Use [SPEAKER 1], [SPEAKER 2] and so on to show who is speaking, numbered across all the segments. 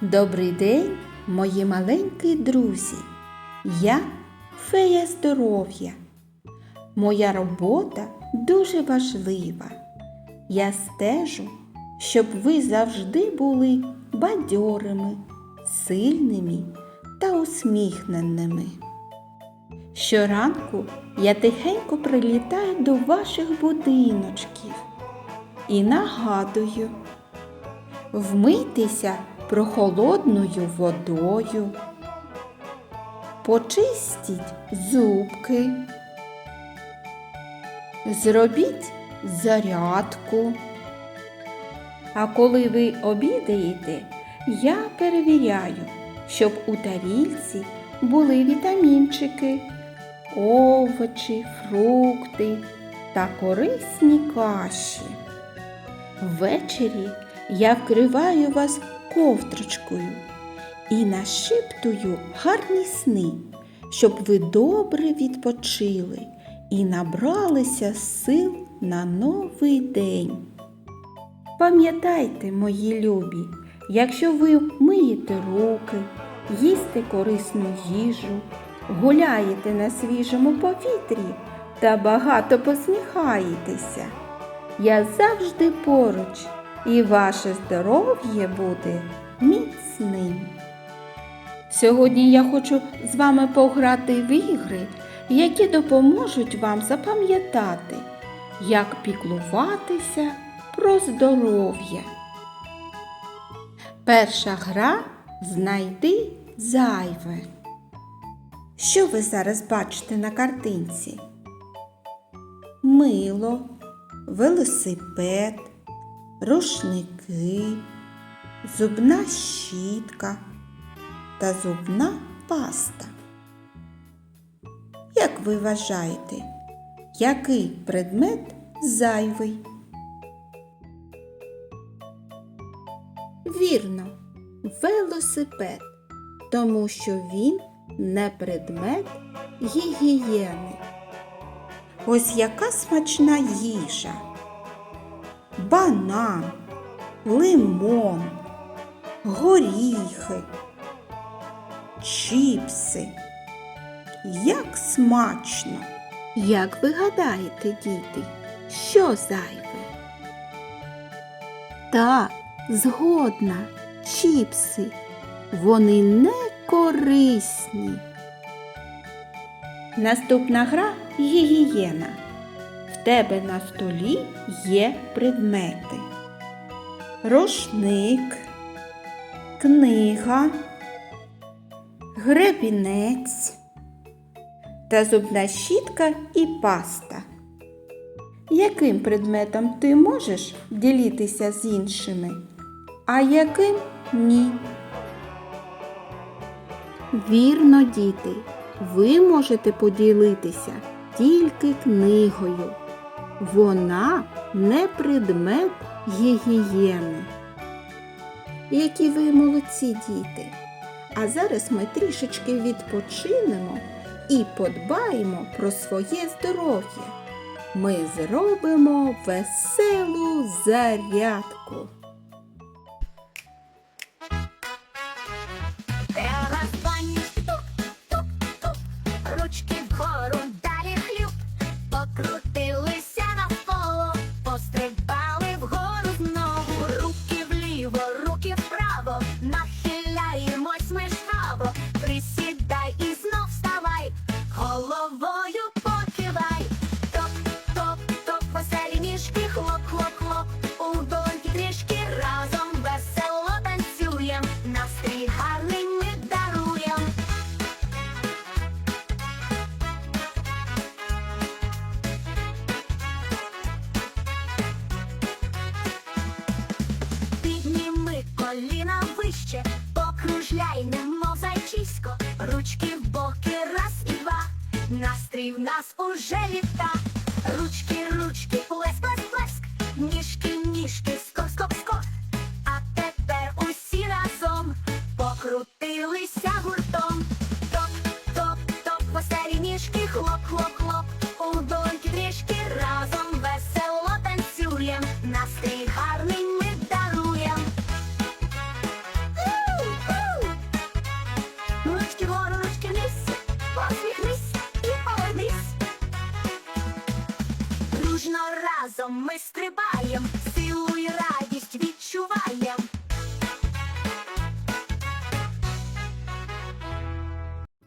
[SPEAKER 1] Добрий день, мої маленькі друзі. Я фея здоров'я. Моя робота дуже важлива. Я стежу, щоб ви завжди були бадьорими, сильними та усміхненими. Щоранку я тихенько прилітаю до ваших будиночків і нагадую, вмийтеся прохолодною водою, почистіть зубки, зробіть зарядку. А коли ви обідаєте, я перевіряю, щоб у тарільці були вітамінчики, овочі, фрукти та корисні каші. Ввечері я вкриваю вас ковтрочкою і нашіптую гарні сни, щоб ви добре відпочили і набралися сил на новий день. Пам'ятайте, мої любі, якщо ви миєте руки, їсте корисну їжу, гуляєте на свіжому повітрі та багато посміхаєтеся, я завжди поруч, і ваше здоров'я буде міцним. Сьогодні я хочу з вами пограти в ігри, які допоможуть вам запам'ятати, як піклуватися про здоров'я. Перша гра знайди зайве. Що ви зараз бачите на картинці? Мило, велосипед, рушники, зубна щітка та зубна паста. Як ви вважаєте, який предмет зайвий? Вірно, велосипед, тому що він не предмет гігієни. Ось яка смачна їжа. Банан, лимон, горіхи, чіпси. Як смачно! Як ви гадаєте, діти, що зайве? Так, згодна, чіпси. Вони не корисні. Наступна гра гігієна. Тебе на столі є предмети. Рушник, книга, гребінець та зубна щітка і паста. Яким предметом ти можеш ділитися з іншими, а яким ні? Вірно, діти, ви можете поділитися тільки книгою. Вона не предмет гігієни. Які ви молодці діти! А зараз ми трішечки відпочинемо і подбаємо про своє здоров'я. Ми зробимо веселу зарядку.
[SPEAKER 2] Тук, ручки вгору, нахиляємось ми жваво, присідай і знов вставай, головою покивай, топ, топ, топ, веселі ніжки, хлоп, хлоп, хлоп, у долоньки трішки разом весело танцюєм, настрій гарний ми даруєм. Підніми коліна вище, ручки в боки, раз і два. Настрій в нас уже літа. Ручки, ручки, плеск, плеск, Почкинись, посміхнись і повернись. Дружно разом ми стрибаєм, силу і радість відчуваємо!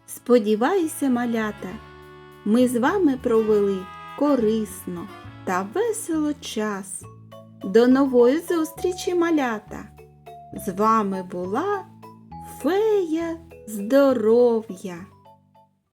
[SPEAKER 1] Сподіваюся, малята, ми з вами провели корисно та весело час. До нової зустрічі малята! З вами була Фея здоров'я.